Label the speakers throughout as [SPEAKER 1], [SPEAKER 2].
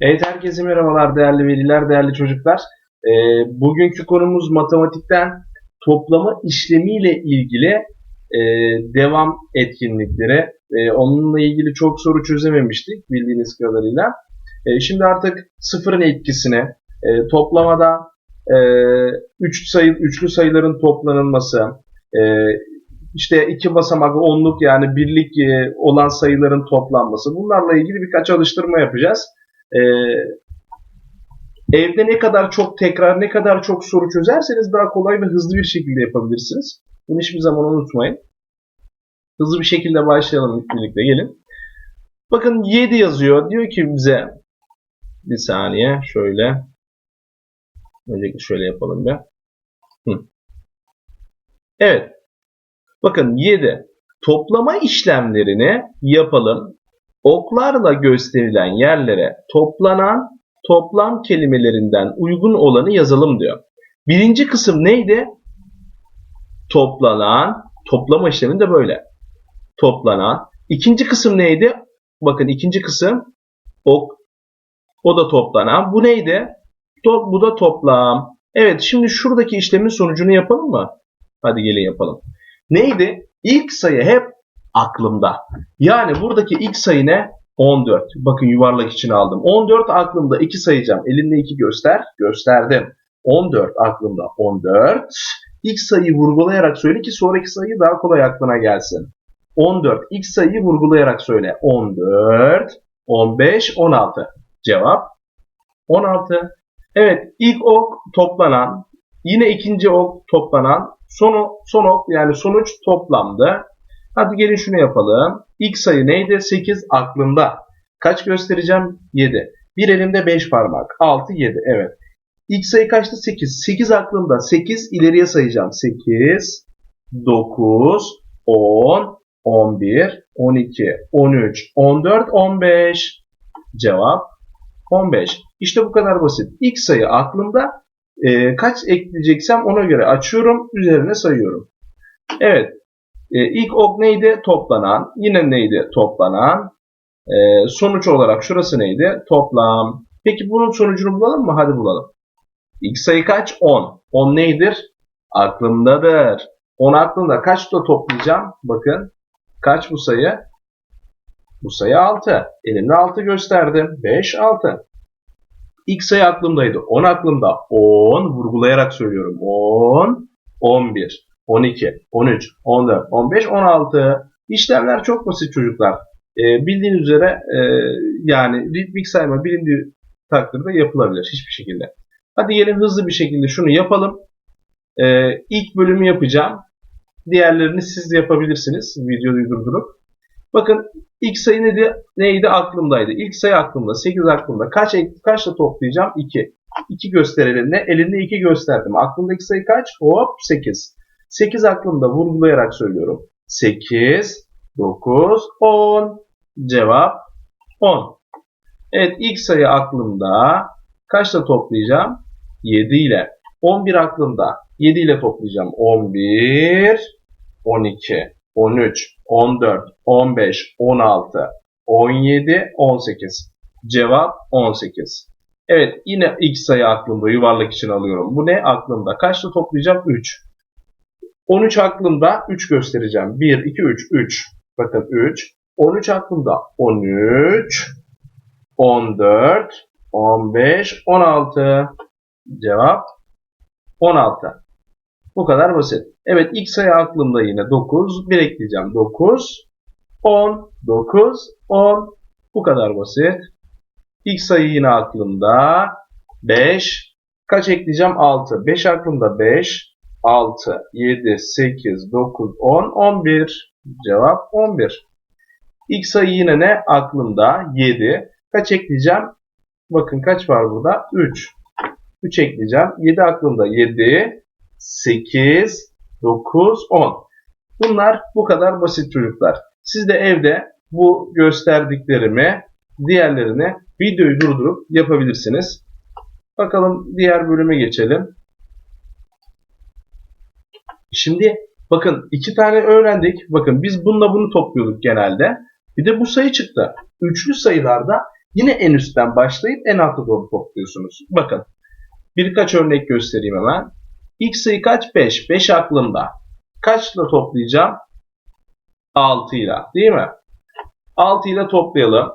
[SPEAKER 1] Evet herkese merhabalar değerli veliler, değerli çocuklar. Ee, bugünkü konumuz matematikten toplama işlemiyle ilgili e, devam etkinlikleri. E, onunla ilgili çok soru çözememiştik bildiğiniz kadarıyla. E, şimdi artık sıfırın etkisine, e, toplamada e, üç sayı, üçlü sayıların toplanılması, e, işte iki basamaklı onluk yani birlik e, olan sayıların toplanması bunlarla ilgili birkaç alıştırma yapacağız. Ee, evde ne kadar çok tekrar, ne kadar çok soru çözerseniz daha kolay ve hızlı bir şekilde yapabilirsiniz. Bunu hiçbir zaman unutmayın. Hızlı bir şekilde başlayalım birlikte gelin. Bakın 7 yazıyor. Diyor ki bize bir saniye şöyle öncelikle şöyle yapalım bir. Hı. Evet. Bakın 7. Toplama işlemlerini yapalım oklarla gösterilen yerlere toplanan toplam kelimelerinden uygun olanı yazalım diyor. Birinci kısım neydi? Toplanan, toplama işlemi de böyle. Toplanan. İkinci kısım neydi? Bakın ikinci kısım ok. O da toplanan. Bu neydi? To bu da toplam. Evet şimdi şuradaki işlemin sonucunu yapalım mı? Hadi gelin yapalım. Neydi? İlk sayı hep aklımda. Yani buradaki ilk sayı ne? 14. Bakın yuvarlak için aldım. 14 aklımda 2 sayacağım. Elinde 2 göster. Gösterdim. 14 aklımda 14. İlk sayıyı vurgulayarak söyle ki sonraki sayı daha kolay aklına gelsin. 14. İlk sayıyı vurgulayarak söyle. 14, 15, 16. Cevap 16. Evet ilk ok toplanan, yine ikinci ok toplanan, sonu, son ok yani sonuç toplamdı. Hadi gelin şunu yapalım. İlk sayı neydi? 8 aklımda. Kaç göstereceğim? 7. Bir elimde 5 parmak. 6, 7. Evet. İlk sayı kaçtı? 8. 8 aklımda. 8 ileriye sayacağım. 8, 9, 10, 11, 12, 13, 14, 15. Cevap 15. İşte bu kadar basit. İlk sayı aklımda. E, kaç ekleyeceksem ona göre açıyorum. Üzerine sayıyorum. Evet. E, ilk ok neydi? Toplanan. Yine neydi? Toplanan. E, sonuç olarak şurası neydi? Toplam. Peki bunun sonucunu bulalım mı? Hadi bulalım. İlk sayı kaç? 10. 10 neydir? Aklımdadır. 10 aklımda. Kaçla toplayacağım? Bakın. Kaç bu sayı? Bu sayı 6. Elimde 6 gösterdim. 5, 6. İlk sayı aklımdaydı. 10 aklımda. 10 vurgulayarak söylüyorum. 10, 11. 12, 13, 14, 15, 16. İşlemler çok basit çocuklar. E, bildiğiniz üzere e, yani ritmik sayma bilindiği takdirde yapılabilir hiçbir şekilde. Hadi gelin hızlı bir şekilde şunu yapalım. E, ilk bölümü yapacağım. Diğerlerini siz de yapabilirsiniz videoyu durdurup. Bakın ilk sayı neydi? Neydi? Aklımdaydı. İlk sayı aklımda. 8 aklımda. Kaç kaçla toplayacağım? 2. 2 göster elinde. Elinde 2 gösterdim. Aklımdaki sayı kaç? Hop 8. 8 aklımda vurgulayarak söylüyorum. 8, 9, 10. Cevap 10. Evet ilk sayı aklımda. Kaçla toplayacağım? 7 ile. 11 aklımda. 7 ile toplayacağım. 11, 12, 13, 14, 15, 16, 17, 18. Cevap 18. Evet yine ilk sayı aklımda yuvarlak için alıyorum. Bu ne aklımda? Kaçla toplayacağım? 3. 13 aklımda 3 göstereceğim. 1, 2, 3, 3. Bakın 3. 13 aklımda 13, 14, 15, 16. Cevap 16. Bu kadar basit. Evet ilk sayı aklımda yine 9. 1 ekleyeceğim. 9, 10, 9, 10. Bu kadar basit. İlk sayı yine aklımda 5. Kaç ekleyeceğim? 6. 5 aklımda 5. 6, 7, 8, 9, 10, 11. Cevap 11. İlk sayı yine ne? Aklımda 7. Kaç ekleyeceğim? Bakın kaç var burada? 3. 3 ekleyeceğim. 7 aklımda 7, 8, 9, 10. Bunlar bu kadar basit çocuklar. Siz de evde bu gösterdiklerimi diğerlerini videoyu durdurup yapabilirsiniz. Bakalım diğer bölüme geçelim. Şimdi bakın iki tane öğrendik. Bakın biz bununla bunu topluyorduk genelde. Bir de bu sayı çıktı. Üçlü sayılarda Yine en üstten başlayıp en alta doğru topluyorsunuz. Bakın birkaç örnek göstereyim hemen. İlk sayı kaç? 5. 5 aklımda. Kaçla toplayacağım? 6 ile değil mi? 6 ile toplayalım.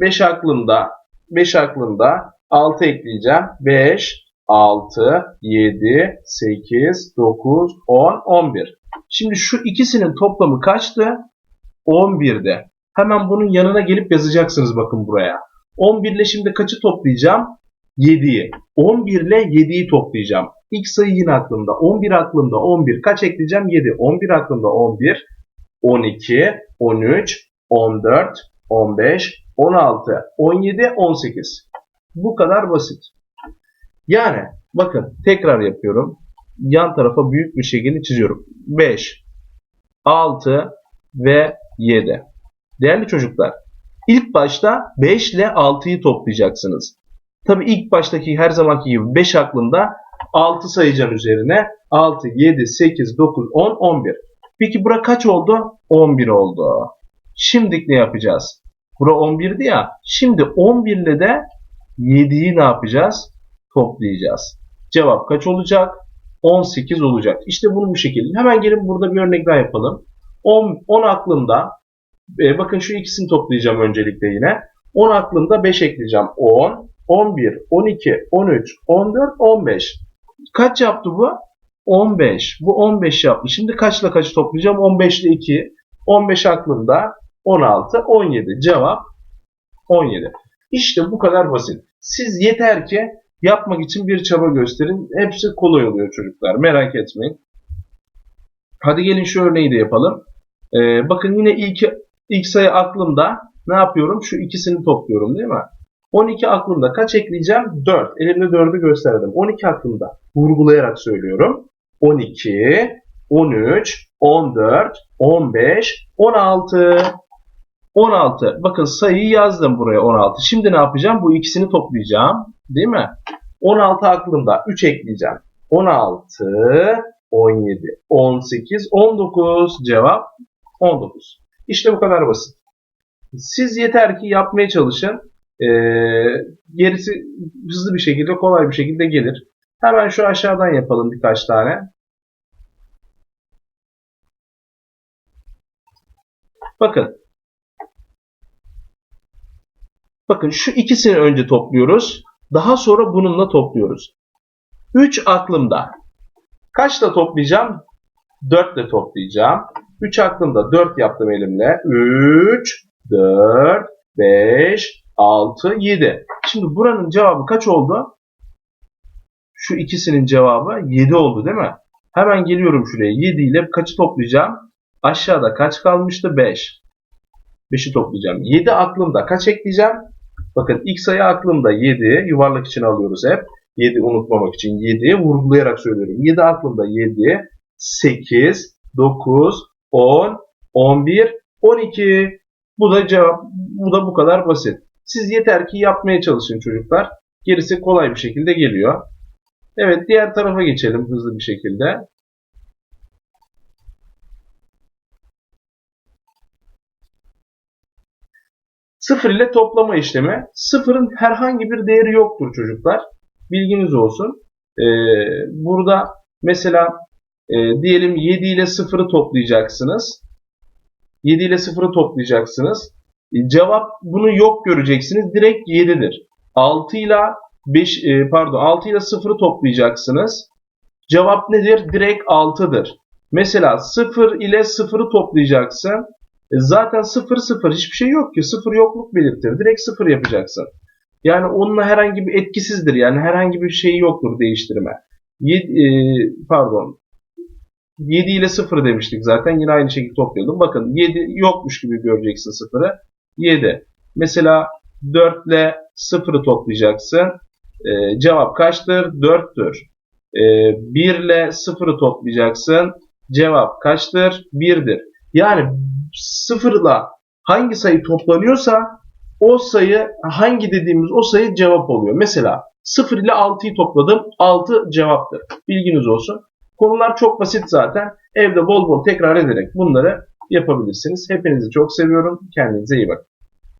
[SPEAKER 1] 5 aklımda. 5 aklımda. 6 ekleyeceğim. 5, 6, 7, 8, 9, 10, 11. Şimdi şu ikisinin toplamı kaçtı? 11'de. Hemen bunun yanına gelip yazacaksınız bakın buraya. 11 ile şimdi kaçı toplayacağım? 7'yi. 11 ile 7'yi toplayacağım. İlk sayı yine aklımda. 11 aklımda. 11. Kaç ekleyeceğim? 7. 11 aklımda 11. 12, 13, 14, 15, 16, 17, 18. Bu kadar basit. Yani bakın tekrar yapıyorum. Yan tarafa büyük bir şekilde çiziyorum. 5, 6 ve 7. Değerli çocuklar, ilk başta 5 ile 6'yı toplayacaksınız. Tabi ilk baştaki her zamanki gibi 5 aklımda 6 sayacağım üzerine. 6, 7, 8, 9, 10, 11. Peki bura kaç oldu? 11 oldu. Şimdi ne yapacağız? Bura 11'di ya. Şimdi 11 ile de 7'yi ne yapacağız? Toplayacağız. Cevap kaç olacak? 18 olacak. İşte bunu bu şekilde. Hemen gelin burada bir örnek daha yapalım. 10, 10 aklımda e, bakın şu ikisini toplayacağım öncelikle yine. 10 aklımda 5 ekleyeceğim. 10, 11, 12, 13, 14, 15. Kaç yaptı bu? 15. Bu 15 yaptı. Şimdi kaçla kaçı toplayacağım? 15 ile 2. 15 aklımda 16, 17. Cevap 17. İşte bu kadar basit. Siz yeter ki yapmak için bir çaba gösterin. Hepsi kolay oluyor çocuklar. Merak etmeyin. Hadi gelin şu örneği de yapalım. Ee, bakın yine ilk, ilk sayı aklımda. Ne yapıyorum? Şu ikisini topluyorum değil mi? 12 aklımda. Kaç ekleyeceğim? 4. Elimde 4'ü gösterdim. 12 aklımda. Vurgulayarak söylüyorum. 12, 13, 14, 15, 16. 16. Bakın sayıyı yazdım buraya 16. Şimdi ne yapacağım? Bu ikisini toplayacağım. Değil mi? 16 aklımda. 3 ekleyeceğim. 16, 17, 18, 19. Cevap 19. İşte bu kadar basit. Siz yeter ki yapmaya çalışın. Ee, gerisi hızlı bir şekilde, kolay bir şekilde gelir. Hemen şu aşağıdan yapalım birkaç tane. Bakın. Bakın şu ikisini önce topluyoruz. Daha sonra bununla topluyoruz. 3 aklımda. Kaçla toplayacağım? 4 ile toplayacağım. 3 aklımda 4 yaptım elimle. 3, 4, 5, 6, 7. Şimdi buranın cevabı kaç oldu? Şu ikisinin cevabı 7 oldu değil mi? Hemen geliyorum şuraya. 7 ile kaçı toplayacağım? Aşağıda kaç kalmıştı? 5. 5'i toplayacağım. 7 aklımda kaç ekleyeceğim? Bakın ilk sayı aklımda 7. Yuvarlak için alıyoruz hep. 7 unutmamak için 7. Vurgulayarak söylüyorum. 7 aklımda 7. 8, 9, 10, 11, 12. Bu da cevap. Bu da bu kadar basit. Siz yeter ki yapmaya çalışın çocuklar. Gerisi kolay bir şekilde geliyor. Evet diğer tarafa geçelim hızlı bir şekilde. Sıfır ile toplama işlemi. Sıfırın herhangi bir değeri yoktur çocuklar. Bilginiz olsun. Ee, burada mesela e, diyelim 7 ile 0'ı toplayacaksınız. 7 ile 0'ı toplayacaksınız. E, cevap bunu yok göreceksiniz. Direkt 7'dir. 6 ile 5 e, pardon 6 ile 0'ı toplayacaksınız. Cevap nedir? Direkt 6'dır. Mesela 0 ile 0'ı toplayacaksın. E, zaten 0 0 hiçbir şey yok ki. 0 yokluk belirtir. Direkt 0 yapacaksın. Yani onunla herhangi bir etkisizdir. Yani herhangi bir şey yoktur değiştirme. 7, e, pardon 7 ile 0 demiştik zaten. Yine aynı şekilde topluyordum. Bakın 7 yokmuş gibi göreceksin 0'ı. 7. Mesela 4 ile 0'ı toplayacaksın. Ee, cevap kaçtır? 4'tür. Ee, 1 ile 0'ı toplayacaksın. Cevap kaçtır? 1'dir. Yani 0 ile hangi sayı toplanıyorsa o sayı hangi dediğimiz o sayı cevap oluyor. Mesela 0 ile 6'yı topladım. 6 cevaptır. Bilginiz olsun. Konular çok basit zaten. Evde bol bol tekrar ederek bunları yapabilirsiniz. Hepinizi çok seviyorum. Kendinize iyi bakın.